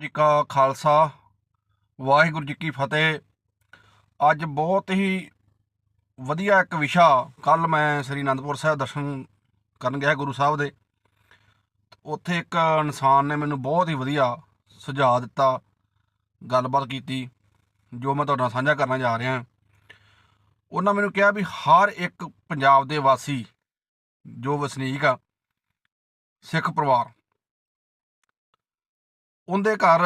ਜੀ ਕਾ ਖਾਲਸਾ, ਵਾਹਿਗੁਰੂ ਜੀ ਕੀ ਫਤਿਹ। ਅੱਜ ਬਹੁਤ ਹੀ ਵਧੀਆ ਇੱਕ ਵਿਸ਼ਾ ਕੱਲ ਮੈਂ ਸ੍ਰੀ ਅਨੰਦਪੁਰ ਸਾਹਿਬ ਦਰਸ਼ਨ ਕਰਨ ਗਿਆ ਗੁਰੂ ਸਾਹਿਬ ਦੇ। ਉੱਥੇ ਇੱਕ ਇਨਸਾਨ ਨੇ ਮੈਨੂੰ ਬਹੁਤ ਹੀ ਵਧੀਆ ਸੁਝਾਅ ਦਿੱਤਾ, ਗੱਲਬਾਤ ਕੀਤੀ, ਜੋ ਮੈਂ ਤੁਹਾਡੇ ਨਾਲ ਸਾਂਝਾ ਕਰਨਾ ਜਾ ਰਿਹਾ। ਉਹਨਾਂ ਮੈਨੂੰ ਕਿਹਾ ਵੀ ਹਰ ਇੱਕ ਪੰਜਾਬ ਦੇ ਵਾਸੀ, ਜੋ ਵਸਨੀਕ ਆ, ਸਿੱਖ ਪਰਿਵਾਰ ਉਹਦੇ ਘਰ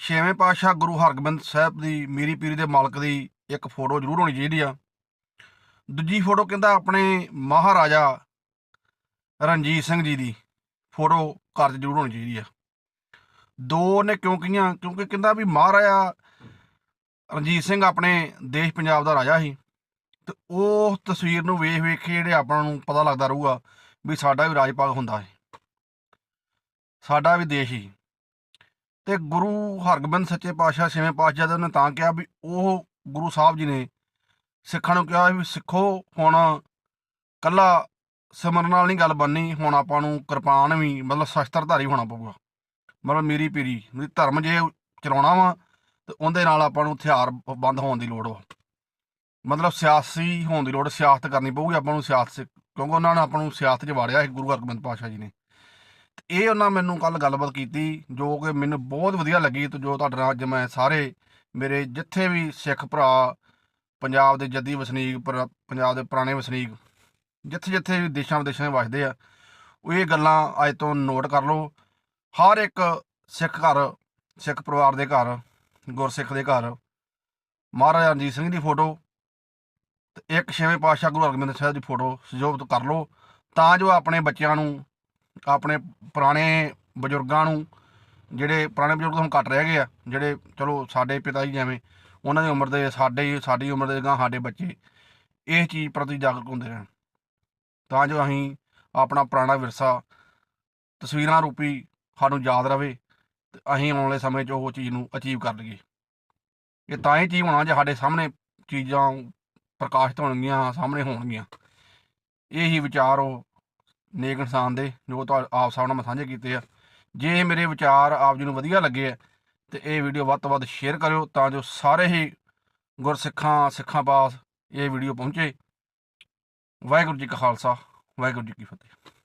ਛੇਵੇਂ ਪਾਤਸ਼ਾਹ ਗੁਰੂ ਹਰਗੋਬਿੰਦ ਸਾਹਿਬ ਦੀ ਮੀਰੀ ਪੀਰੀ ਦੇ ਮਾਲਕ ਦੀ ਇੱਕ ਫੋਟੋ ਜ਼ਰੂਰ ਹੋਣੀ ਚਾਹੀਦੀ ਆ। ਦੂਜੀ ਫੋਟੋ ਕਹਿੰਦਾ ਆਪਣੇ ਮਹਾਰਾਜਾ ਰਣਜੀਤ ਸਿੰਘ ਜੀ ਦੀ ਫੋਟੋ ਘਰ 'ਚ ਜ਼ਰੂਰ ਹੋਣੀ ਚਾਹੀਦੀ ਆ। ਦੋ ਨੇ ਕਿਉਂ ਕਹੀਆਂ? ਕਿਉਂਕਿ ਕਹਿੰਦਾ ਵੀ ਮਹਾਰਾਜਾ ਰਣਜੀਤ ਸਿੰਘ ਆਪਣੇ ਦੇਸ਼ ਪੰਜਾਬ ਦਾ ਰਾਜਾ ਸੀ ਤੇ ਉਹ ਤਸਵੀਰ ਨੂੰ ਵੇਖ ਵੇਖ ਕੇ ਜਿਹੜੇ ਆਪਾਂ ਨੂੰ ਪਤਾ ਲੱਗਦਾ ਰਹੂਗਾ ਵੀ ਸਾਡਾ ਵੀ ਰਾਜ ਭਾਗ ਹੁੰਦਾ ਹੈ ਸਾਡਾ ਵੀ ਦੇਸ਼ ਹੀ ਤੇ ਗੁਰੂ ਹਰਗੋਬਿੰਦ ਸੱਚੇ ਪਾਤਸ਼ਾਹ ਛੇਵੇਂ ਪਾਤਸ਼ਾਹ ਦੇ ਉਹਨੇ ਤਾਂ ਕਿਹਾ ਵੀ ਉਹ ਗੁਰੂ ਸਾਹਿਬ ਜੀ ਨੇ ਸਿੱਖਾਂ ਨੂੰ ਕਿਹਾ ਵੀ ਸਿੱਖੋ, ਹੁਣ ਕੱਲਾ ਸਿਮਰਨ ਨਾਲ ਨਹੀਂ ਗੱਲ ਬਣਨੀ, ਹੁਣ ਆਪਾਂ ਨੂੰ ਕਿਰਪਾਨ ਵੀ, ਮਤਲਬ ਸ਼ਸਤਰਧਾਰੀ ਹੋਣਾ ਪਊਗਾ। ਮਤਲਬ ਮੇਰੀ ਪੀਰੀ ਧਰਮ ਜੇ ਚਲਾਉਣਾ ਵਾ, ਤੇ ਉਹਦੇ ਨਾਲ ਆਪਾਂ ਨੂੰ ਹਥਿਆਰ ਬੰਦ ਹੋਣ ਦੀ ਲੋੜ ਵਾ। ਮਤਲਬ ਸਿਆਸੀ ਹੋਣ ਦੀ ਲੋੜ, ਸਿਆਸਤ ਕਰਨੀ ਪਊਗੀ ਆਪਾਂ ਨੂੰ ਸਿਆਸਤ ਸ- ਕਿਉਂਕਿ ਉਹਨਾਂ ਨੇ ਆਪਾਂ ਨੂੰ ਸਿਆਸਤ 'ਚ ਵਾੜਿਆ ਸੀ ਗੁਰੂ ਹਰਗੋਬਿੰਦ ਪਾਤਸ਼ਾਹ ਜੀ ਨੇ। ਇਹ ਉਹਨਾਂ ਮੈਨੂੰ ਕੱਲ ਗੱਲਬਾਤ ਕੀਤੀ, ਜੋ ਕਿ ਮੈਨੂੰ ਬਹੁਤ ਵਧੀਆ ਲੱਗੀ ਤੇ ਜੋ ਤੁਹਾਡੇ ਨਾਲ ਅੱਜ ਮੈਂ ਸਾਰੇ ਮੇਰੇ ਜਿੱਥੇ ਵੀ ਸਿੱਖ ਭਰਾ, ਪੰਜਾਬ ਦੇ ਜੱਦੀ ਵਸਨੀਕ, ਪਰ- ਪੰਜਾਬ ਦੇ ਪੁਰਾਣੇ ਵਸਨੀਕ, ਜਿੱਥੇ ਜਿੱਥੇ ਵੀ ਦੇਸ਼ਾਂ ਵਿਦੇਸ਼ਾਂ 'ਚ ਵਸਦੇ ਆ ਉਹ ਇਹ ਗੱਲਾਂ ਅੱਜ ਤੋਂ ਨੋਟ ਕਰ ਲਓ। ਹਰ ਇੱਕ ਸਿੱਖ ਘਰ, ਸਿੱਖ ਪਰਿਵਾਰ ਦੇ ਘਰ, ਗੁਰਸਿੱਖ ਦੇ ਘਰ, ਮਹਾਰਾਜਾ ਰਣਜੀਤ ਸਿੰਘ ਦੀ ਫੋਟੋ ਤੇ ਇੱਕ ਛੇਵੇਂ ਪਾਤਸ਼ਾਹ ਗੁਰੂ ਹਰਗੋਬਿੰਦ ਸਾਹਿਬ ਦੀ ਫੋਟੋ ਸਜੋਬਤ ਕਰ ਲਓ, ਤਾਂ ਜੋ ਆਪਣੇ ਬੱਚਿਆਂ ਨੂੰ ਆਪਣੇ ਪੁਰਾਣੇ ਬਜ਼ੁਰਗਾਂ ਨੂੰ, ਜਿਹੜੇ ਪੁਰਾਣੇ ਬਜ਼ੁਰਗ ਹੁਣ ਘੱਟ ਰਹਿ ਗਏ ਆ, ਜਿਹੜੇ ਚਲੋ ਸਾਡੇ ਪਿਤਾ ਜੀ ਜਿਵੇਂ ਉਹਨਾਂ ਦੀ ਉਮਰ ਦੇ ਸਾਡੇ ਸਾਡੀ ਉਮਰ ਦੇ ਗਾਂ ਸਾਡੇ ਬੱਚੇ, ਇਹ ਚੀਜ਼ ਪ੍ਰਤੀ ਜਾਗਰੂਕ ਹੁੰਦੇ ਰਹਿਣ। ਤਾਂ ਜੋ ਅਸੀਂ ਆਪਣਾ ਪੁਰਾਣਾ ਵਿਰਸਾ, ਤਸਵੀਰਾਂ ਰੂਪੀ ਸਾਨੂੰ ਯਾਦ ਰਵੇ ਤੇ ਅਸੀਂ ਆਉਣ ਵਾਲੇ ਸਮੇਂ 'ਚ ਉਹ ਚੀਜ਼ ਨੂੰ ਅਚੀਵ ਕਰ ਲਈਏ। ਇਹ ਤਾਂ ਹੀ ਚੀਜ਼ ਹੋਣਾ ਜੇ ਸਾਡੇ ਸਾਹਮਣੇ ਚੀਜ਼ਾਂ ਪ੍ਰਕਾਸ਼ਿਤ ਹੋਣਗੀਆਂ, ਸਾਹਮਣੇ ਹੋਣਗੀਆਂ। ਇਹ ਹੀ ਵਿਚਾਰ ਉਹ ਨੇਕ ਇਨਸਾਨ ਦੇ, ਜੋ ਤੁਹਾ ਆਪ ਸਾਹਮਣੇ ਮੈਂ ਸਾਂਝੇ ਕੀਤੇ ਆ। ਜੇ ਇਹ ਮੇਰੇ ਵਿਚਾਰ ਆਪ ਜੀ ਨੂੰ ਵਧੀਆ ਲੱਗੇ ਆ, ਤੇ ਇਹ ਵੀਡੀਓ ਵੱਧ ਤੋਂ ਵੱਧ ਸ਼ੇਅਰ ਕਰਿਓ ਤਾਂ ਜੋ ਸਾਰੇ ਹੀ ਗੁਰਸਿੱਖਾਂ, ਸਿੱਖਾਂ ਪਾਸ ਇਹ ਵੀਡੀਓ ਪਹੁੰਚੇ। ਵਾਹਿਗੁਰੂ ਜੀ ਕਾ ਖਾਲਸਾ, ਵਾਹਿਗੁਰੂ ਜੀ ਕੀ ਫਤਿਹ।